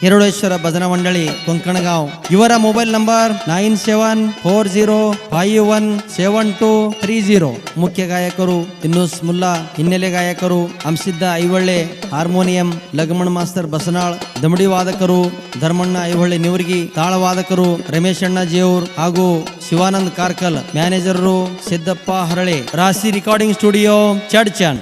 ಹಿರಳೇಶ್ವರ ಭಜನಾ ಮಂಡಳಿ ಕೊಂಕಣಗಾಂವ್. ಇವರ mobile number nine seven four zero five one seven two three zero. ಮುಖ್ಯ ಗಾಯಕರು ಇನ್ನೂಸ್ ಮುಲ್ಲಾ, ಹಿನ್ನೆಲೆ ಗಾಯಕರು ಅಂಸಿದ್ದ ಐವಳ್ಳೆ ಹಾರ್ಮೋನಿಯಂ, ಲಗಮಣ ಮಾಸ್ತರ್ ಬಸನಾಳ್, ದಮಡಿ ವಾದಕರು ಧರ್ಮಣ್ಣ ಐವಳ್ಳಿ ನಿವರ್ಗಿ ತಾಳವಾದಕರು ರಮೇಶ್ ಅಣ್ಣ ಜೇವ್ರ್ ಹಾಗೂ Shivanand Karkal. Manager Siddappa Harale. Rashi recording studio Chadchan.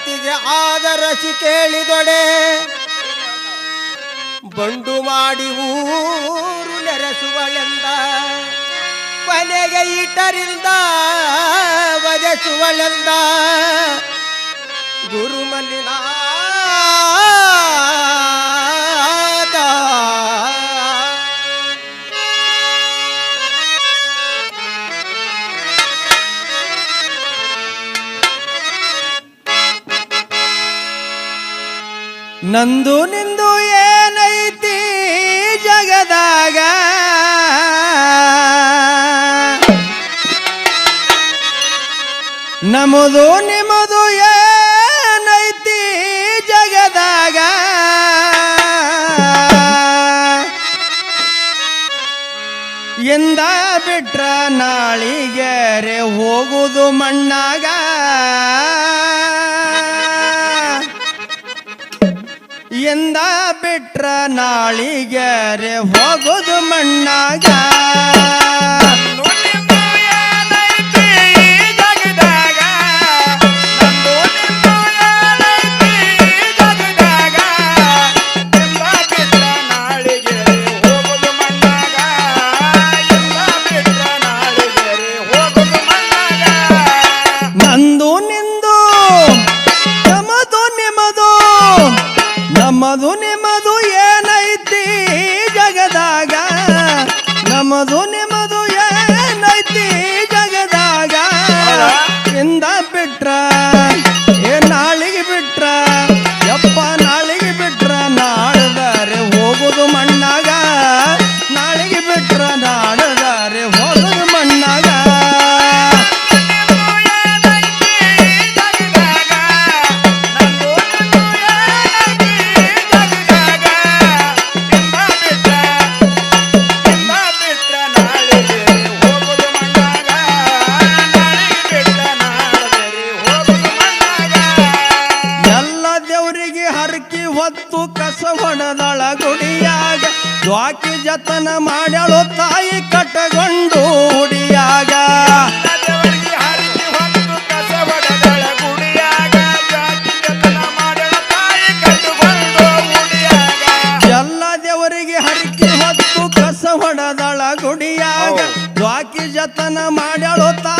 ಹೆಂಡತಿಗೆ ಆದರಸಿ ಕೇಳಿದೊಡೆ. ಬಂಡು ಮಾಡಿ ಊರು ನೆರೆಸುವಳೆಂದ ಕೊನೆಗೆ ಇಟರಿಂದ ವಧಿಸುವಳೆಂದ ಗುರುಮಲ್ಲಿನಾಥ ನಂದು ನಿಂದು ಏನೈತಿ ಜಗದಾಗ? ನಮದು ನಿಮ್ಮದು ಏನೈತಿ ಜಗದಾಗ? ಎಂದ ಬಿಟ್ರ ನಾಳಿಗೆರೆ ಹೋಗುದು ಮಣ್ಣಾಗ? ಎಂದ ಬಿಟ್ರ ನಾಳಿಗೆರೆ ಹೋಗುದು ಮಣ್ಣಾಗ. ನಂದು ನಿಂದು ಜತನ ಮಾಡ್ಯಾಳು ತಾಯಿ ಕಟ್ಟಗೊಂಡು ಹುಡಿಯಾಗ ಎಲ್ಲ ದೇವರಿಗೆ ಹರಿಕೆ ಹೊತ್ತು ಕಸ ಹೊಡೆದಳ ಗುಡಿಯಾಗ. ದ್ವಾಕಿ ಜತನ ಮಾಡ್ಯಾಳು ತಾಯಿ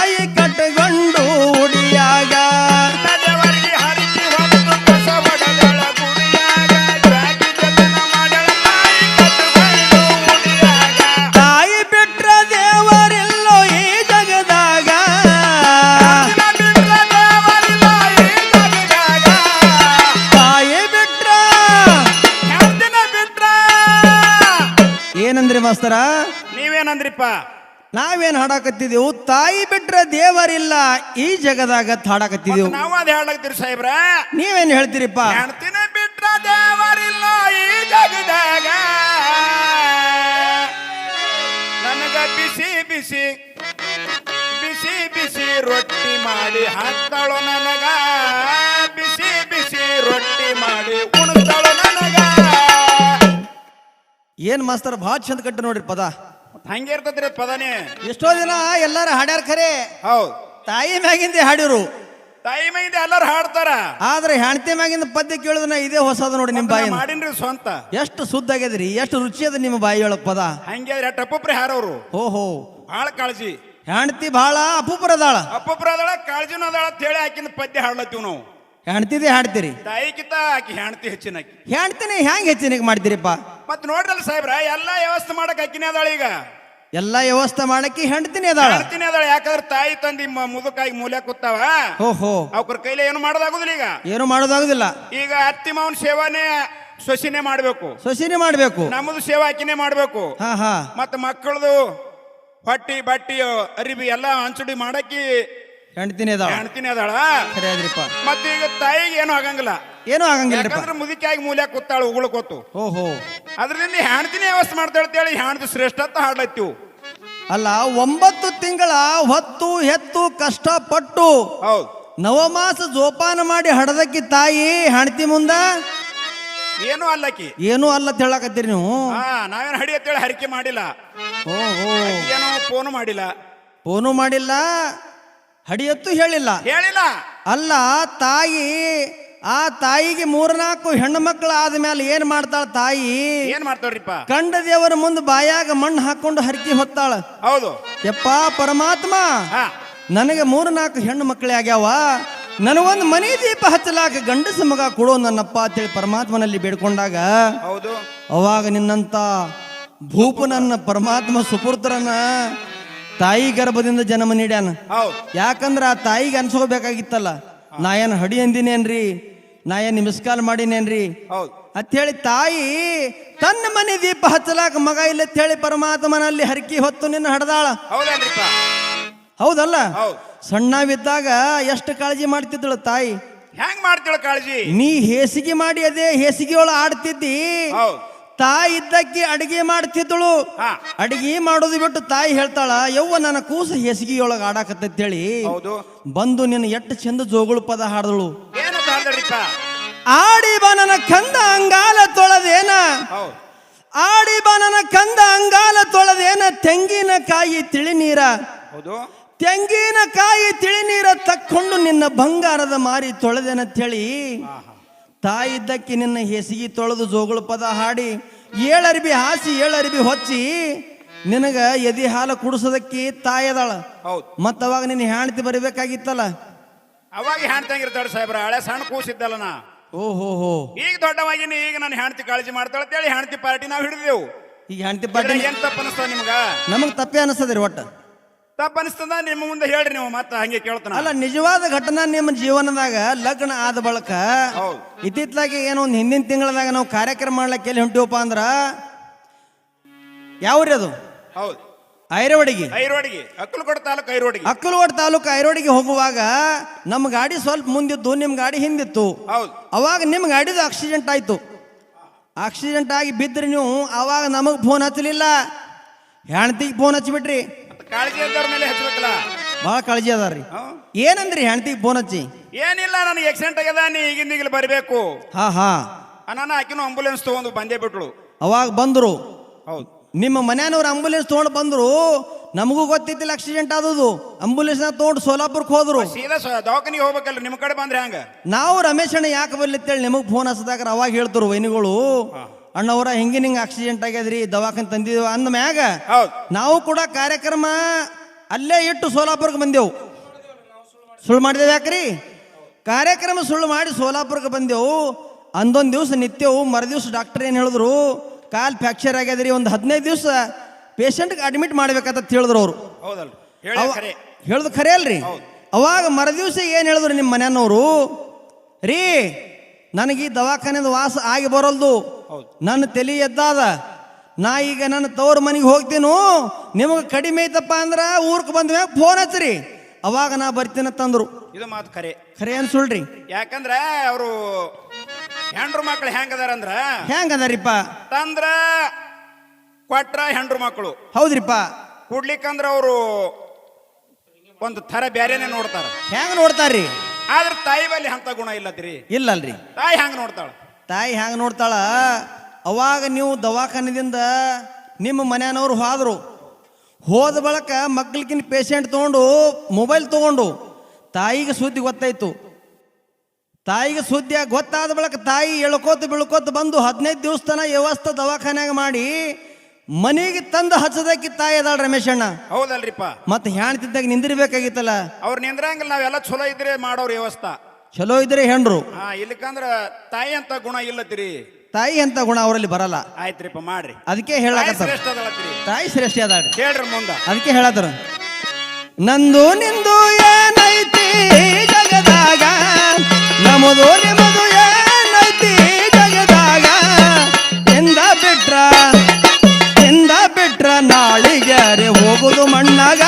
ಏನಂದ್ರಿ ಮಾಸ್ತರ? ನೀವೇನಂದ್ರಿಪ್ಪ? ನಾವೇನ್ ಹಾಡಾಕತ್ತಿದೆವು? ತಾಯಿ ಬಿಟ್ರ ದೇವರಿಲ್ಲ ಈ ಜಗದಾಗ ಹಾಡಾಕತ್ತಿದೆವು. ನಾವು ಅದ್ ಹೇಳಕ್ತೀರಿ ಸಾಹೇಬ್ರ? ನೀವೇನ್ ಹೇಳ್ತೀರಿಪ್ಪ? ಹೆಣ್ತಿನ ಬಿಟ್ರ ದೇವರಿಲ್ಲ ಈ ಜಗದಾಗ. ನನಗ ಬಿಸಿ ಬಿಸಿ ಬಿಸಿ ಬಿಸಿ ರೊಟ್ಟಿ ಮಾಡಿ ಹಾಕ್ತಾಳು ನನಗ. ಬಿಸಿ ಬಿಸಿ ರೊಟ್ಟಿ ಮಾಡಿ ಏನ್ ಮಾಸ್ತರ್ ಭಾಳ ಚಂದ ಕಟ್ಟ ನೋಡ್ರಿ ಪದ. ಹಂಗೆ ಇರ್ತದ್ರಿ ಅದ್ ಪದನೇ. ಎಷ್ಟೋ ದಿನ ಎಲ್ಲಾರ ಹಾಡ್ಯಾರ ಖರೆ. ಹೌದು. ತಾಯಿ ಮ್ಯಾಗಿಂದ ಹಾಡಿರು ತಾಯಿ ಮೈದ ಎಲ್ಲಾರು ಹಾಡ್ತಾರ. ಆದ್ರೆ ಹೆಣ್ತಿ ಮ್ಯಾಗಿಂದ ಪದ್ಯ ಕೇಳಿದ್ರೆ ಇದೇ ಹೊಸದು ನೋಡಿ ನಿಮ್ಮ ಬಾಯಿ ಮಾಡಿನ್ರಿ ಸ್ವಂತ. ಎಷ್ಟು ಸುದ್ದ ಆಗ್ಯದ್ರಿ ಎಷ್ಟು ರುಚಿ ಅದ ನಿಮ್ಮ ಬಾಯಿ ಒಳಗ್ ಪದ. ಹಂಗೆ ಟಪ್ಪಪ್ರಿ ಹಾರವ್ರು ಓಹೋ. ಭಾಳ ಕಾಳಜಿ. ಹೆಂಡತಿ ಬಹಳ ಅಪೂಪರದಾಳ. ಅಪ್ಪಪ್ರ ಅದಳ ಕಾಳಜಿನ ಅದಳ ಅಂತೇಳಿ ಆಕಿನ ಪದ್ಯ ಹಾಡ್ಲತ್ತೀವಿ ನಾವು. ಹೆಣ್ತಿದೆ ಹಾಡ್ತೀರಿ ತಾಯಿಕಿತ ಆಕಿ ಹೆಣ್ತಿ ಹೆಚ್ಚಿನ ಆಕಿ. ಹೆಣ್ತಿನ ಹೆಂಗ್ ಹೆಚ್ಚಿನ ಮಾಡ್ತೀರಿಪ್ಪ? ಮತ್ ನೋಡ್ರಲ್ಲ ಸಾಹೇಬ್ರ ಎಲ್ಲಾ ವ್ಯವಸ್ಥೆ ಮಾಡಕ್ ಆಕಿನೇ ಅದಾಳ ಈಗ. ಎಲ್ಲಾ ವ್ಯವಸ್ಥೆ ಮಾಡಕ್ಕೆ ಹೆಣ್ತೀನಿ ಅದಾಳ. ಹೆಣ್ತಿನೇ ಅದಾಳ ಯಾಕಂದ್ರೆ ತಾಯಿ ತಂದಿ ಮ- ಮುದುಕಾಗಿ ಮೂಲೆ ಕೂತಾವ. ಓಹೋ. ಅವ್ರ ಕೈಲಿ ಏನು ಮಾಡೋದಾಗುದಿಲ್ಲ ಈಗ. ಏನು ಮಾಡೋದಾಗುದಿಲ್ಲ. ಈಗ ಅತ್ತಿ ಮಾವನ್ ಸೇವಾನೇ ಸೊಸಿನೇ ಮಾಡ್ಬೇಕು. ಸೊಸಿನಿ ಮಾಡ್ಬೇಕು. ನಮ್ಮದು ಸೇವಾ ಆಕಿನೇ ಮಾಡ್ಬೇಕು. ಹಾ ಹಾ. ಮತ್ತ ಮಕ್ಕಳದು ಹೊಟ್ಟಿ ಬಟ್ಟಿ ಅರಿಬಿ ಎಲ್ಲ ಹಂಚುಡಿ ಮಾಡಕ್ಕಿ ಹೆಣ್ತಿನಿ ಅದಾಳ. ಹೆಂಡ್ತಿನಿ ಅದಾಳ? ಸರಿ ಆದ್ರಿಪ್ಪ. ಮತ್ತ ಈಗ ತಾಯಿಗೆ ಏನು ಆಗಂಗಿಲ್ಲ. ಏನು ಆಗಂಗಿಲ್ಲ ಯಾಕಂದ್ರೆ ಮುದುಕಿಯಾಗಿ ಮೂಲೆ ಕೂತಾಳು ಉಗುಳು ಕೊತ್ತು ಓಹೋ. ಅದರಿಂದ ಹೆಣ್ತಿನಿ ವ್ಯವಸ್ಥೆ ಮಾಡ್ತಾಳೆ ಅಂತೇಳಿ ಹೆಣ್ತಿ ಶ್ರೇಷ್ಠತ್ತ ಹಾಡ್ಲತ್ತಿವು. ಅಲ್ಲ ಒಂಬತ್ತು ತಿಂಗಳ ಹೊತ್ತು ಹೆತ್ತು ಕಷ್ಟಪಟ್ಟು ಹೌದು. ನವಮಾಸ ಜೋಪಾನ ಮಾಡಿ ಹಡದಕ್ಕಿ ತಾಯಿ ಹೆಣ್ತಿ ಮುಂದ? ಏನು ಅಲ್ಲಕಿ ಏನು ಅಲ್ಲ ಅಂತ ಹೇಳಕತ್ತೀರಿ ನೀವು? ಹಾ ನಾವೇನು ಹಡಿ ಅಂತೇಳಿ ಹರಿಕೆ ಮಾಡಿಲ್ಲ. ಓಹೋ. ಏನೋ ಫೋನ್ ಮಾಡಿಲ್ಲ. ಫೋನು ಮಾಡಿಲ್ಲ? ಹಡಿಯತ್ತು ಹೇಳಿಲ್ಲ. ಹೇಳಿಲ್ಲ. ಅಲ್ಲ ತಾಯಿ ಆ ತಾಯಿಗೆ ಮೂರ್ನಾಲ್ಕು ಹೆಣ್ಣು ಮಕ್ಕಳು ಆದ ಮೇಲೆ ಏನ್ ಮಾಡ್ತಾಳ ತಾಯಿ? ಏನ್ ಮಾಡ್ತಾಳ್ರಿಪ್ಪ? ಕಂಡ ದೇವರ ಮುಂದೆ ಬಾಯಾಗ ಮಣ್ಣು ಹಾಕೊಂಡು ಹರಕಿ ಹೊತ್ತಾಳ. ಹೌದು. ಯಪ್ಪ ಪರಮಾತ್ಮ ನನಗೆ ಮೂರು ನಾಲ್ಕು ಹೆಣ್ಣು ಮಕ್ಕಳೇ ಆಗ್ಯಾವ. ನನಗೊಂದು ಮನೆ ದೀಪ ಹಚ್ಚಲಾಕ ಗಂಡಸ ಮಗ ಕೊಡೋ ನನ್ನಪ್ಪ ಅಂತೇಳಿ ಪರಮಾತ್ಮನಲ್ಲಿ ಬೇಡ್ಕೊಂಡಾಗ ಹೌದು. ಅವಾಗ ನಿನ್ನಂತ ಭೂಪನನ್ನ ಪರಮಾತ್ಮ ಸುಪುತ್ರನ ತಾಯಿ ಗರ್ಭದಿಂದ ಜನ್ಮ ನೀಡ್ಯಾನ. ಯಾಕಂದ್ರ ಆ ತಾಯಿಗೆ ಅನ್ಸ್ಕೋಬೇಕಾಗಿತ್ತಲ್ಲ ನಾ ಏನು ಹಡಿ ಅಂದಿನೇನ್ರಿ? ನಾ ಏನು ಮಿಸ್ ಕಾಲ್ ಮಾಡಿನೇನ್ರಿ ಹೇಳಿ ತಾಯಿ ತನ್ನ ಮನೆ ದೀಪ ಹಚ್ಚಲಾಕ ಮಗ ಇಲ್ಲ ಹೇಳಿ ಪರಮಾತ್ಮನಲ್ಲಿ ಹರಕಿ ಹೊತ್ತು ನಿನ್ನ ಹಡದಾಳ. ಹೌದಲ್ಲ? ಹೌದು. ಸಣ್ಣವಿದ್ದಾಗ ಎಷ್ಟು ಕಾಳಜಿ ಮಾಡ್ತಿದ್ದಳು ತಾಯಿ? ಹೆಂಗ್ ಮಾಡ್ತಾಳ ಕಾಳಜಿ? ನೀ ಹೇಸಿಗೆ ಮಾಡಿ ಅದೇ ಹೇಸಿಗೆಯೊಳ ಆಡ್ತಿದ್ದಿ. ಹೌದು. ತಾಯಿ ಇದ್ದಕ್ಕೆ ಅಡಿಗೆ ಮಾಡ್ತಿದ್ದಳು. ಹಾ. ಅಡಿಗೆ ಮಾಡೋದು ಬಿಟ್ಟು ತಾಯಿ ಹೇಳ್ತಾಳ ಯವ್ವ ನನ್ನ ಕೂಸು ಹೆಸಗಿಯೊಳಗ ಆಡಾಕತ್ತೇಳಿ ಹೌದು. ಬಂದು ನಿನ್ನ ಎಟ್ಟು ಚಂದ ಜೋಗುಳು ಪದ ಹಾಡಿದಳು. ಏನಂತ ಆಡಿ ಬನನ ಕಂದ ಅಂಗಾಲ ತೊಳದೇನ. ಹೌದು. ಆಡಿ ಬನನ ಕಂದ ಅಂಗಾಲ ತೊಳೆದೇನ ತೆಂಗಿನಕಾಯಿ ತಿಳಿ ನೀರ ಹೌದು. ತೆಂಗಿನಕಾಯಿ ತಿಳಿ ನೀರ ತಕ್ಕೊಂಡು ನಿನ್ನ ಬಂಗಾರದ ಮಾರಿ ತೊಳೆದೇನಂತೇಳಿ. ಹಾ ಹಾ ತಾಯಿ ಇದ್ದಕ್ಕೆ ನಿನ್ನ ಹೆಸಗಿ ತೊಳೆದು ಜೋಗುಳು ಪದ ಹಾಡಿ ಏಳರಿಬಿ ಹಾಸಿ ಏಳರಿಬಿ ಹೊಚ್ಚಿ ನಿನಗ ಎದಿ ಹಾಲು ಕುಡಿಸೋದಕ್ಕೆ ತಾಯದಾಳ ಹೌದು. ಮತ್ತ ಅವಾಗ ನಿನ್ನ ಹೆಂಡತಿ ಬರಬೇಕಾಗಿತ್ತಲ್ಲ. ಅವಾಗ ಹೆಣ್ತಂಗಿರ್ತಾಳ ಸಾಹೇಬ್ರ ಹಳೆ ಸಣ್ಣ ಕೂಸಿದ್ದಲ್ಲ ನಾ. ಓಹೋ ಹೋ. ಈಗ ದೊಡ್ಡವಾಗಿನಿ ಈಗ ನಾನು ಹೆಣ್ತಿ ಕಾಳಜಿ ಮಾಡ್ತಾಳ ಅಂತೇಳಿ ಹೆಣ್ತಿ ಪಾರ್ಟಿ ನಾವು ಹಿಡಿದೆವು. ಈಗ ಹೆಂಡತಿ ಪಾರ್ಟಿ ಏನ್ ತಪ್ಪ ಅನಿಸ್ತದ ನಿಮ್ಗ? ನಮಗ್ ತಪ್ಪೇ ಅನಿಸ್ತದ್ರಿ ಒಟ್ಟ. ತಪ್ಪ ಅನಿಸ್ತದ ನಿಮ್ಮ ಮುಂದೆ ಹೇಳ್ರಿ ನೀವು ಮತ್ತೆ ಹಂಗೆ ಕೇಳ್ತಾನ. ಅಲ್ಲ ನಿಜವಾದ ಘಟನಾ ನಿಮ್ಮ ಜೀವನದಾಗ ಲಗ್ನ ಆದ ಬಳಿಕ ಹೌದು. ಇತ್ತಿತ್ಲಾಗಿ ಏನೋ ಒಂದು ಹಿಂದಿನ ತಿಂಗಳದಾಗ ನಾವು ಕಾರ್ಯಕ್ರಮ ಮಾಡ್ಲಿಕ್ಕೆ ಎಲ್ಲಿ ಹೊಂಟಿವಪ್ಪ ಅಂದ್ರ ಯಾವ್ರಿ ಅದು? ಹೌದು. ಐರವಡಿಗೆ. ಐರೋಡಿಗೆ ಅಕ್ಕಲಕೋಟೆ ತಾಲೂಕು ಐರೋಡಿಗೆ ಅಕ್ಕಲಕೋಟೆ ತಾಲೂಕು ಐರೋಡಿಗೆ ಹೋಗುವಾಗ ನಮ್ಮ ಗಾಡಿ ಸ್ವಲ್ಪ ಮುಂದಿತ್ತು ನಿಮ್ಮ ಗಾಡಿ ಹಿಂದಿತ್ತು. ಹೌದು. ಅವಾಗ ನಿಮ್ಮ ಗಾಡಿದು ಆಕ್ಸಿಡೆಂಟ್ ಆಯ್ತು. ಆಕ್ಸಿಡೆಂಟ್ ಆಗಿ ಬಿದ್ರಿ ನೀವು ಅವಾಗ ನಮಗೆ ಫೋನ್ ಹಚ್ಚಲಿಲ್ಲ. ಹೆಣ್ತಿಗೆ ಫೋನ್ ಹಚ್ಚಿಬಿಟ್ರಿ. ಕಾಳಜಿ ಇದ್ದವ್ರ ಮೇಲೆ ಹಚ್ಬೇಕಲ್ಲ? ಭಾಳ ಕಾಳಜಿ ಅದಾರಿ ಹ್ಮ್. ಏನಂದ್ರಿ ಹೆಂಡತಿ ಫೋನ್ ಹಚ್ಚಿ? ಏನಿಲ್ಲ ನನಗೆ ಆಕ್ಸಿಡೆಂಟ್ ಆಗ್ಯದ ನೀ ಈಗಿಂದ ಈಗಲೇ ಬರಬೇಕು. ಹಾ ಹಾ. ನಾನು ಆಕಿನೂ ಆಂಬುಲೆನ್ಸ್ ತಗೊಂಡು ಬಂದೇ ಬಿಟ್ಳು. ಅವಾಗ ಬಂದರು. ಹೌದು. ನಿಮ್ಮ ಮನೆಯವ್ರು ಆಂಬುಲೆನ್ಸ್ ತೊಗೊಂಡು ಬಂದರು ನಮಗೂ ಗೊತ್ತಿತ್ತಿಲ್ಲ ಆಕ್ಸಿಡೆಂಟ್ ಆದದು ಆಂಬುಲೆನ್ಸ್ ತೊಗೊಂಡು ಸೋಲಾಪುರಕ್ಕೆ ಹೋದ್ರು. ಸೀದಾ ಸ- ದವಾಖಾನಿಗೆ ಹೋಗ್ಬೇಕಲ್ಲ ನಿಮ್ಮ ಕಡೆ ಬಂದ್ರೆ ಹಂಗ? ನಾವು ರಮೇಶ್ ಅಣ್ಣ ಯಾಕೆ ಬರ್ಲಿತ್ತೇಳಿ ನಿಮಗೆ ಫೋನ್ ಹಚ್ಚದಾಗ ಅವಾಗ ಹೇಳ್ತರು ವೈನಿಗಳು. ಅಣ್ಣವರ ಹಿಂಗೆ ಹಿಂಗೆ ಆಕ್ಸಿಡೆಂಟ್ ಆಗ್ಯದ್ರಿ ದವಾಖಾನೆ ತಂದಿದ್ದೇವೆ ಅಂದ ಮ್ಯಾಗ ಹೌದು. ನಾವು ಕೂಡ ಕಾರ್ಯಕ್ರಮ ಅಲ್ಲೇ ಇಟ್ಟು ಸೋಲಾಪುರಕ್ಕೆ ಬಂದೆವು. ಸುಳ್ಳು ಮಾಡಿದೇವೆ ಯಾಕ್ರಿ? ಕಾರ್ಯಕ್ರಮ ಸುಳ್ಳು ಮಾಡಿ ಸೋಲಾಪುರಕ್ಕೆ ಬಂದೆವು. ಅಂದೊಂದು ದಿವಸ ನಿತ್ಯವು ಮರುದಿವ್ಸ ಡಾಕ್ಟರ್ ಏನು ಹೇಳಿದ್ರು ಕಾಲ್ ಫ್ರಾಕ್ಚರ್ ಆಗ್ಯದ್ರಿ ಒಂದು ಹದಿನೈದು ದಿವಸ ಪೇಷಂಟ್ಗೆ ಅಡ್ಮಿಟ್ ಮಾಡ್ಬೇಕಂತ ಹೇಳಿದ್ರು ಅವರು. ಹೇಳ್ದು ಹೇಳಿ ಖರೆ. ಹೇಳುದು ಖರೆ ಅಲ್ರಿ. ಅವಾಗ ಮರುದಿವ್ಸ ಏನು ಹೇಳಿದ್ರು ನಿಮ್ಮ ಮನೆಯವರು? ರೀ ನನಗೆ ಈ ದವಾಖಾನೆದ ವಾಸ ಆಗಿ ಬರಲ್ದು. ಹೌದು. ನನ್ನ ತಲೆ ಎದ್ದಾದ. ನಾ ಈಗ ನನ್ನ ತವ್ರ ಮನೆಗೆ ಹೋಗ್ತೀನು? ನಿಮಗೆ ಕಡಿಮೆ ಐತಪ್ಪ ಅಂದ್ರ ಊರ್ಕ್ ಬಂದ ಮ್ಯಾಗ ಫೋನ್ ಹಚ್ಚ್ರಿ. ಅವಾಗ ನಾ ಬರ್ತೀನಂತಂದ್ರು ಇದು ಮಾತು ಖರೆ. ಖರೆ ಅನ್ಸುಳ್ರಿ. ಯಾಕಂದ್ರ ಅವರು ಹೆಂಡ್ರು ಮಕ್ಳು ಹೆಂಗದಾರ ಅಂದ್ರ? ಹೆಂಗದಾರಿಪ್ಪ? ತಂದ್ರ ಕೊಟ್ರ ಹೆಂಡ್ರು ಮಕ್ಕಳು ಹೌದ್ರಿಪ್ಪ. ಕುಡ್ಲಿಕ್ಕಂದ್ರ ಅವರು ಒಂದು ಥರ ಬ್ಯಾರೇನೆ ನೋಡ್ತಾರ. ಹೆಂಗ ನೋಡ್ತಾರ್ರಿ? ಆದ್ರೆ ತಾಯಿ ಬಲ್ಲಿ ಅಂತ ಗುಣ ಇಲ್ಲತ್ರಿ ಇಲ್ಲಲ್ರಿ. ತಾಯಿ ಹ್ಯಾಂಗ ನೋಡ್ತಾಳ. ತಾಯಿ ಹ್ಯಾಂಗ ನೋಡ್ತಾಳ ಅವಾಗ ನೀವು ದವಾಖಾನೆದಿಂದ ನಿಮ್ಮ ಮನೆಯವರು ಹೋದ್ರು. ಹೋದ ಬಳಕ ಮಕ್ಕಳಿಗಿನ ಪೇಷಂಟ್ ತಗೊಂಡು ಮೊಬೈಲ್ ತಗೊಂಡು ತಾಯಿಗೆ ಸುದ್ದಿ ಗೊತ್ತಾಯ್ತು. ತಾಯಿಗೆ ಸುದ್ದಿ ಗೊತ್ತಾದ ಬಳಕ ತಾಯಿ ಎಳ್ಕೋತ ಬಿಳ್ಕೋತ ಬಂದು ಹದಿನೈದು ದಿವಸ ತನ ವ್ಯವಸ್ಥೆ ದವಾಖಾನೆಯಾಗ ಮಾಡಿ ಮನೆಗೆ ತಂದು ಹಚ್ಚದಕ್ಕೆ ತಾಯಿ ಅದಾಳ ರಮೇಶಣ್ಣ ಹೌದಲ್ರಿಪ್ಪ. ಮತ್ತೆ ಹೆಣ್ತಿದ್ದಾಗ ನಿಂದಿರ್ಬೇಕಾಗಿತ್ತಲ್ಲ? ಅವ್ರ ನಿಂದ್ರಂಗಿಲ್ಲ ನಾವೆಲ್ಲ ಚಲೋ ಇದ್ರೆ ಮಾಡೋರು ವ್ಯವಸ್ಥಾ. ಚಲೋ ಇದ್ರೆ ಹೆಣ್ರು. ಹಾ ಇಲ್ಲಕಂದ್ರ ತಾಯಿ ಅಂತ ಗುಣ ಇಲ್ಲತ್ರಿ ತಾಯಿ ಅಂತ ಗುಣ ಅವರಲ್ಲಿ ಬರಲ್ಲ. ಆಯ್ತ್ರಿಪ್ಪ ಮಾಡ್ರಿ. ಅದಕ್ಕೆ ತಾಯಿ ತಾಯಿ ಶ್ರೇಷ್ಠ ಅದ ಹೇಳ್ರಿ ಮುಂದ. ಅದಕ್ಕೆ ಹೇಳದ್ರ ನಂದು ನಿಂದು ಏನೈತಿ ಜಗದಾಗ? ನಮದು ನಿಮ್ಮದು ಏನೈತಿ ಜಗದಾಗ? ಎಂದ ಬಿಟ್ರ मण्णग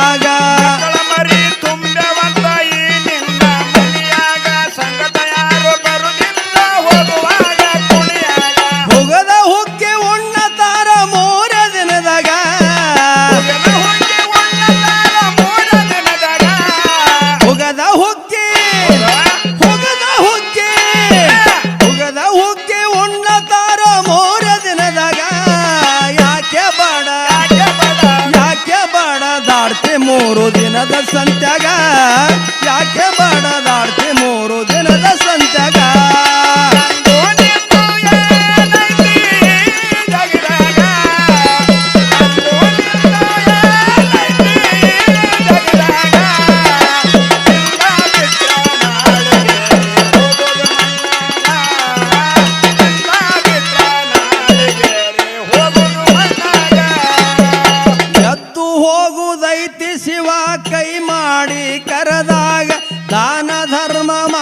রাজা ಯಾಕೆ ಮಾಡಲಾಡ್ತ mama.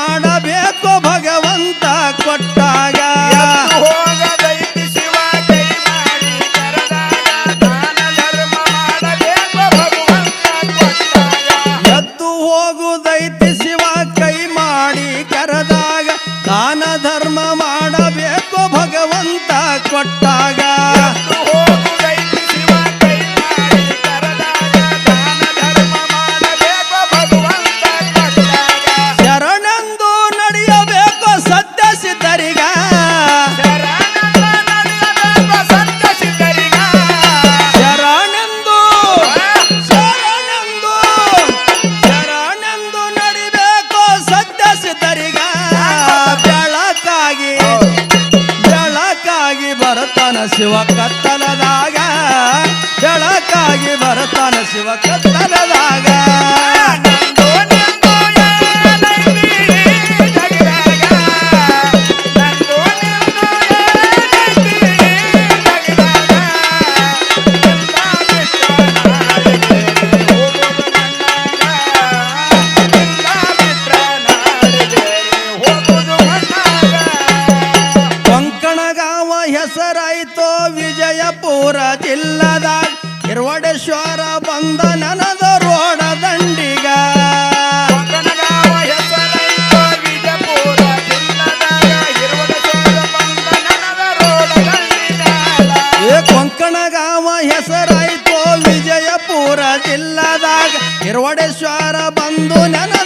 ಜಿಲ್ಲದಾಗ ಬಂದು ನನದ